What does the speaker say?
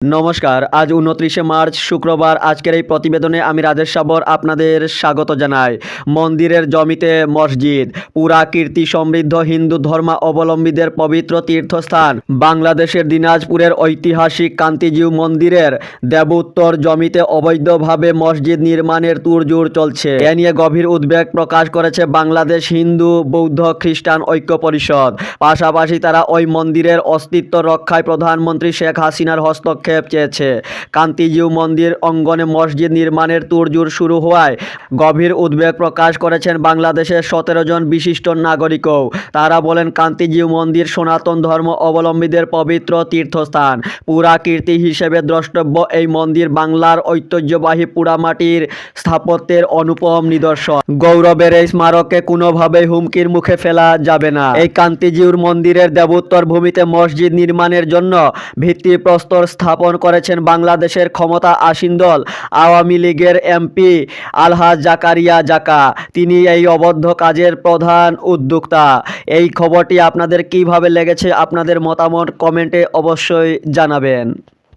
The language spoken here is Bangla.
নমস্কার, আজ উনত্রিশে মার্চ, শুক্রবার। আজকের এই প্রতিবেদনে আমি রাজেশ সাবর আপনাদের স্বাগত জানাই। মন্দিরের জমিতে মসজিদ, পুরা কীর্তি সমৃদ্ধ হিন্দু ধর্মা অবলম্বীদের পবিত্র তীর্থস্থান, বাংলাদেশের দিনাজপুরের ঐতিহাসিক কান্তিজিউ মন্দিরের দেবোত্তর জমিতে অবৈধভাবে মসজিদ নির্মাণের তুড়জোড় চলছে। এ নিয়ে গভীর উদ্বেগ প্রকাশ করেছে বাংলাদেশ হিন্দু বৌদ্ধ খ্রিস্টান ঐক্য পরিষদ। পাশাপাশি তারা ওই মন্দিরের অস্তিত্ব রক্ষায় প্রধানমন্ত্রী শেখ হাসিনার হস্তক্ষেপ চেয়েছে। কান্তিজিউ মন্দির অঙ্গনে মসজিদ নির্মাণের তুড়জোড় শুরু হওয়ায় গভীর উদ্বেগ প্রকাশ করেছেন বাংলাদেশের সতেরো জন বিশিষ্ট নাগরিকও। তারা বলেন কান্তিজিউ মন্দির সনাতন ধর্ম অবলম্বীদের পবিত্র তীর্থস্থান। পুরা কীর্তি হিসেবে দ্রষ্টব্য এই মন্দির বাংলার ঐতিহ্যবাহী পুরামাটির স্থাপত্যের অনুপম নিদর্শন। গৌরবের এই স্মারককে কোনোভাবেই হুমকির মুখে ফেলা যাবে না। এই কান্তিজিউর মন্দিরের দেবোত্তর ভূমিতে মসজিদ নির্মাণের জন্য ভিত্তিপ্রস্তর স্থাপন করেছেন বাংলাদেশের ক্ষমতা আসীন দল, আওয়ামী লীগের এমপি আলহাজ জাকারিয়া জাকা। তিনি এই অবদ্ধ কাজের প্রধান উদ্যোক্তা। এই খবরটি আপনাদের কীভাবে লেগেছে, আপনাদের মতামত কমেন্টে অবশ্যই জানাবেন।